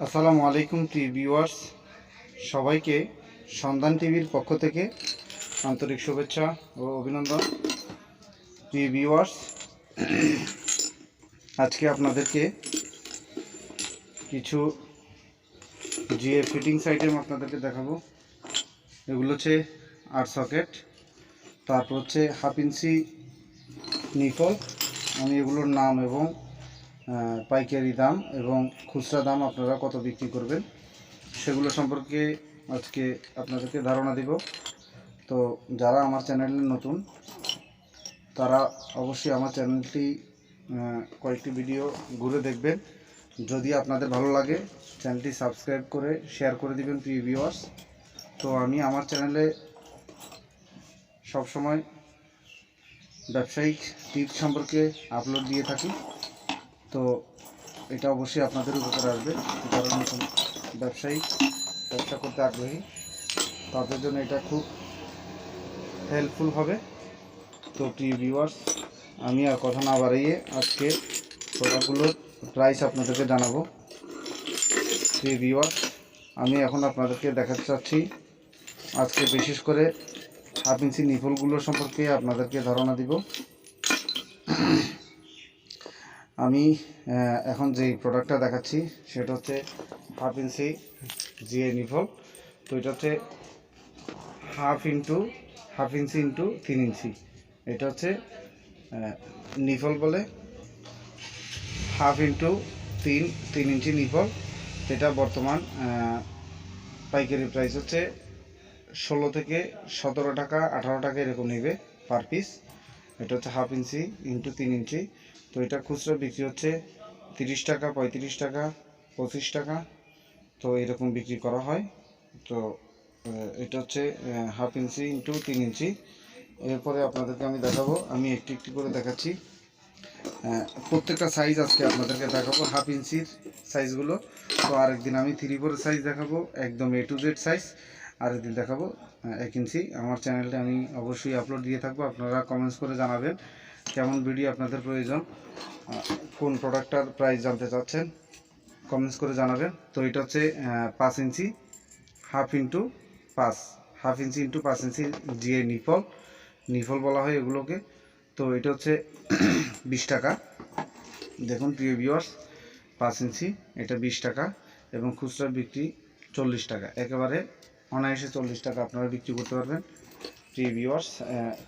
আসসালামু আলাইকুম প্রিয় ভিউয়ার্স। সবাইকে সন্ধান টিভির পক্ষ থেকে আন্তরিক শুভেচ্ছা ও অভিনন্দন। প্রিয় ভিউয়ার্স, আজকে আপনাদেরকে কিছু জিএ ফিটিংস আইটেম আপনাদেরকে দেখাবো। এগুলো হচ্ছে আট সকেট, তারপর হচ্ছে হাফ ইঞ্চি নিফল আমি এগুলোর নাম এবং পাইকারি দাম এবং খুচরা দাম আপনারা কত বিক্রি করবেন সেগুলো সম্পর্কে আজকে আপনাদেরকে ধারণা দিব। তো যারা আমার চ্যানেলে নতুন, তারা অবশ্যই আমার চ্যানেলটি কয়েকটি ভিডিও ঘুরে দেখবেন। যদি আপনাদের ভালো লাগে, চ্যানেলটি সাবস্ক্রাইব করে শেয়ার করে দিবেন প্রিয় ভিউয়ার্স তো আমি আমার চ্যানেলে সবসময় ব্যবসায়িক টিপস সম্পর্কে আপলোড দিয়ে থাকি। তো এটা অবশ্যই আপনাদের উপকার আসবে। যারা নতুন ব্যবসায়ী ব্যবসা করতে আগ্রহী, তাদের জন্য এটা খুব হেল্পফুল হবে। তো প্রিয় ভিউয়ার্স আমি আর কথা না বাড়িয়ে আজকে প্রোডাক্টগুলোর প্রাইস আপনাদেরকে জানাব। প্রিয় ভিউয়ার্স আমি এখন আপনাদেরকে দেখাতে চাচ্ছি আজকে বিশেষ করে হাফ ইঞ্চি নিফলগুলো সম্পর্কে আপনাদেরকে ধারণা দিব। আমি এখন যে প্রোডাক্টটা দেখাচ্ছি, সেটা হচ্ছে হাফ ইঞ্চি জিএ নিফল তো এটা হচ্ছে half into half inch into তিন ইঞ্চি এটা হচ্ছে নিফল বলে হাফ ইন্টু তিন তিন ইঞ্চি নিফল যেটা বর্তমান পাইকারি প্রাইস হচ্ছে ষোলো থেকে সতেরো টাকা, আঠারো টাকা এরকম নেবে পার পিস এটা হচ্ছে হাফ ইঞ্চি ইন্টু তিন ইঞ্চি তো এটা খুচরো বিক্রি হচ্ছে তিরিশ টাকা, পঁয়ত্রিশ টাকা, পঁচিশ টাকা। তো এরকম বিক্রি করা হয়। তো এটা হচ্ছে হাফ ইঞ্চি ইন্টু তিন ইঞ্চি এরপরে আপনাদেরকে আমি দেখাবো, আমি একটি একটি করে দেখাচ্ছি। প্রত্যেকটা সাইজ আজকে আপনাদেরকে দেখাবো হাফ ইঞ্চির সাইজগুলো তো আরেকদিন আমি থ্রি ফোর সাইজ দেখাবো, একদম এ টু জেড সাইজ আরেকদিন দেখাবো এক ইঞ্চি আমার চ্যানেলটা আমি অবশ্যই আপলোড দিয়ে থাকব, আপনারা কমেন্টস করে জানাবেন। কেমন ভিডিও আপনাদের প্রয়োজন? কোন প্রোডাক্টটার প্রাইস জানতে চাচ্ছেন কমেন্টস করে জানাবেন। তো এটা হচ্ছে পাঁচ ইঞ্চি হাফ ইন্টু পাঁচ হাফ ইঞ্চি ইন্টু পাঁচ ইঞ্চি জিএ নিফল নিফল বলা হয় এগুলোকে। তো এটা হচ্ছে বিশ টাকা। দেখুন, প্রিয় ভিউয়ার্স পাঁচ ইঞ্চি, এটা বিশ টাকা এবং খুচরা বিক্রি চল্লিশ টাকা। একেবারে অনায়াসে চল্লিশ টাকা আপনারা বিক্রি করতে পারবেন। প্রিয় ভিউয়ার্স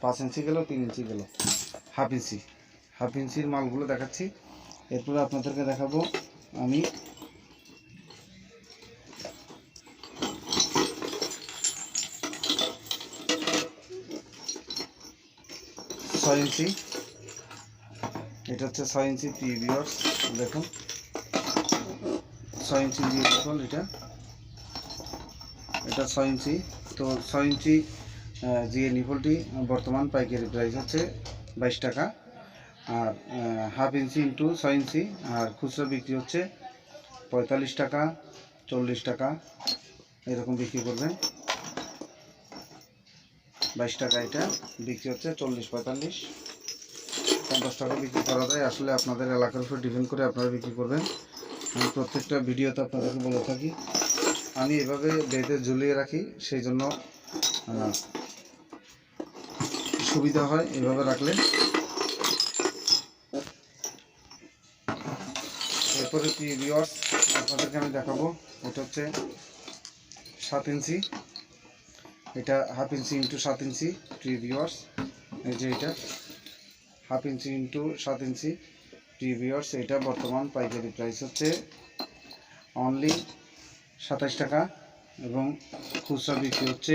পাঁচ ইঞ্চি গেল, তিন ইঞ্চি গেল। হাফ ইঞ্চি, হাফ ইঞ্চির মালগুলো দেখাচ্ছি। এরপরে আপনাদেরকে দেখাবো আমি ছয় ইঞ্চি। এটা হচ্ছে ছয় ইঞ্চি প্রিয় ভিউয়ার্স দেখুন। ছয় ইঞ্চি দিয়ে দেখুন এটা। এটা ছয় ইঞ্চি। তো ছয় ইঞ্চি জিএ নিফলটি বর্তমান পাইকারি প্রাইস হচ্ছে বাইশ টাকা। আর হাফ ইঞ্চি ইন্টু ছয় ইঞ্চি। আর খুচরো বিক্রি হচ্ছে পঁয়তাল্লিশ টাকা, চল্লিশ টাকা। এরকম বিক্রি করবেন। বাইশ টাকা এটা। বিক্রি হচ্ছে চল্লিশ, পঁয়তাল্লিশ। পঞ্চাশ টাকা বিক্রি করা যায়। আসলে আপনাদের এলাকার উপর ডিপেন্ড করে আপনারা বিক্রি করবেন। আমি প্রত্যেকটা ভিডিওতে আপনাদেরকে বলে থাকি, আমি এভাবে বেঁধে ঝুলিয়ে রাখি, সেই জন্য সুবিধা হয় এভাবে রাখলে। এরপরে কি ভিওয়ার্স আপনাদেরকে আমি দেখাবো। এটা হচ্ছে সাত ইঞ্চি। এটা হাফ ইঞ্চি ইন্টু সাত ইঞ্চি প্রি ভিওয়ার্স এই যে এটা, হাফ ইঞ্চি ইন্টু সাত ইঞ্চি প্রি ভিওয়ার্স এটা বর্তমান পাইকারি প্রাইস হচ্ছে অনলি সাতাশ টাকা এবং খুচরা বিক্রি হচ্ছে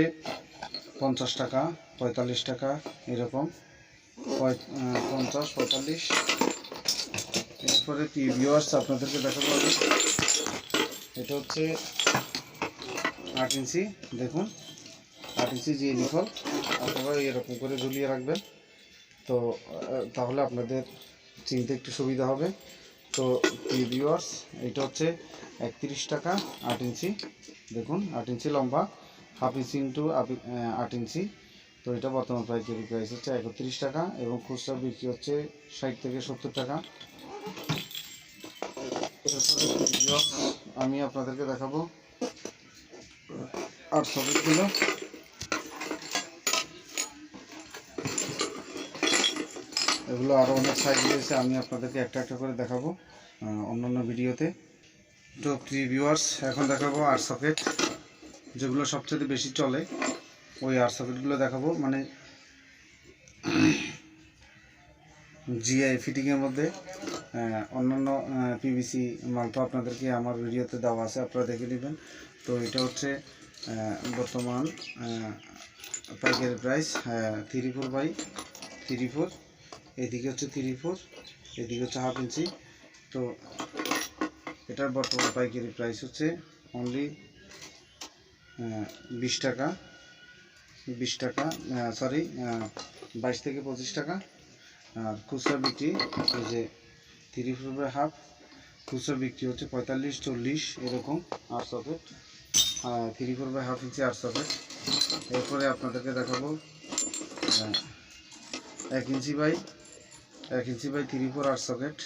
পঞ্চাশ টাকা, পঁয়তাল্লিশ টাকা, এরকম। পঞ্চাশ, পঁয়তাল্লিশ। এরপরে কি ভিওয়ার্স আপনাদেরকে দেখাবো আমি। এটা হচ্ছে আট ইঞ্চি, দেখুন। আট ইঞ্চি যে নিফল আপনারা এরকম করে ঝুলিয়ে রাখবেন। তো তাহলে আপনাদের চিনতে একটু সুবিধা হবে। তো ভিউয়ার্স এটা হচ্ছে একত্রিশ টাকা, আট ইঞ্চি। দেখুন, আট ইঞ্চি লম্বা। হাফ ইঞ্চি ইন্টু আট ইঞ্চি। তো এটা বর্তমান প্রাইস হচ্ছে একত্রিশ টাকা এবং খুচরা বিক্রি হচ্ছে ষাট থেকে সত্তর টাকা। আমি আপনাদেরকে দেখাবো আট সকেটগুলো এগুলো আরও অনেক সাইজ রয়েছে আমি আপনাদেরকে একটা একটা করে দেখাবো অন্যান্য ভিডিওতে তো। প্রিয় ভিউয়ার্স এখন দেখাবো আট সকেট যেগুলো সবচেয়ে বেশি চলে, ওই আট সকেটগুলো দেখাবো। মানে জিআই ফিটিংয়ের মধ্যে অন্যান্য পিভিসি মাল তো আপনাদেরকে আমার ভিডিওতে দেওয়া আছে, আপনারা দেখে নেবেন। তো এটা হচ্ছে বর্তমান পাইকারি price three four by three four এদিকে হচ্ছে থ্রি ফোর এদিকে হচ্ছে হাফ ইঞ্চি তো এটার বর্তমান পাইকারি প্রাইস হচ্ছে অনলি বিশ টাকা বিশ টাকা সরি বাইশ থেকে পঁচিশ টাকা। আর খুচরা বিক্রি, এই যে ফোর বাই হাফ, খুচরা বিক্রি হচ্ছে পঁয়তাল্লিশ, চল্লিশ, এরকম আট socket three four by half inch আট সকেট এরপরে আপনাদেরকে দেখাবো এক ইঞ্চি বাই, এক ইঞ্চি বাই থ্রি ফোর আট সকেট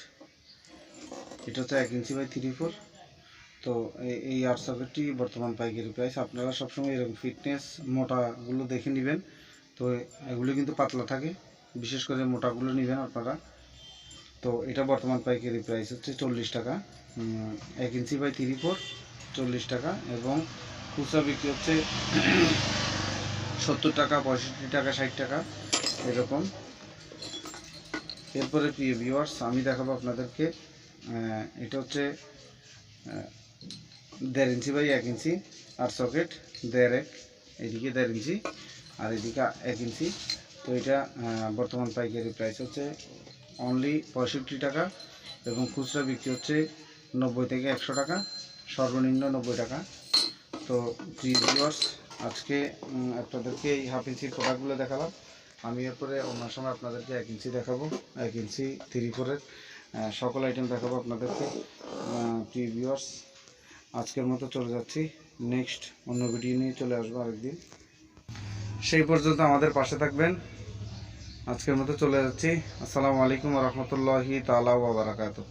এটা হচ্ছে এক ইঞ্চি বাই থ্রি ফোর। তো এই- আট সকেটটি বর্তমান পাইকারি প্রাইস আপনারা সবসময় এরকম ফিটনেস মোটাগুলো দেখে নেবেন। তো এগুলো কিন্তু পাতলা থাকে। বিশেষ করে মোটাগুলো নেবেন আপনারা। তো এটা বর্তমান পাইকারি প্রাইস হচ্ছে চল্লিশ টাকা। এক ইঞ্চি বাই থ্রি ফোর চল্লিশ টাকা। এবং খুচরা বিক্রি হচ্ছে সত্তর টাকা, পঁয়ষট্টি টাকা, ষাট টাকা, এরকম। এরপরে প্রিয় ভিউয়ার্স আমি দেখাবো আপনাদেরকে। এটা হচ্ছে দেড় ইঞ্চি বাই এক ইঞ্চি, আর সকেট দেড় এক এদিকে দেড় ইঞ্চি, আর এদিকে এক ইঞ্চি। তো এটা বর্তমান পাইকারি প্রাইস হচ্ছে অনলি পঁয়ষট্টি টাকা এবং খুচরা বিক্রি হচ্ছে নব্বই থেকে একশো টাকা, সর্বনিম্ন নব্বই টাকা। তো প্রিয় আজকে আপনাদেরকে এই হাফ ইঞ্চির প্রোডাক্টগুলো দেখালাম। আমি এরপরে অন্য সময় আপনাদেরকে এক ইঞ্চি দেখাবো, এক ইঞ্চি থ্রি ফোরের সকল আইটেম দেখাবো আপনাদেরকে। প্রিয় আজকের মতো চলে যাচ্ছি। নেক্সট অন্য ভিডিও নিয়ে চলে আসব আরেকদিন। সেই পর্যন্ত আমাদের পাশে থাকবেন। আজকের মতো চলে যাচ্ছি। আসসালামু আলাইকুম রহমতুল্লাহি তালা বারাকাতু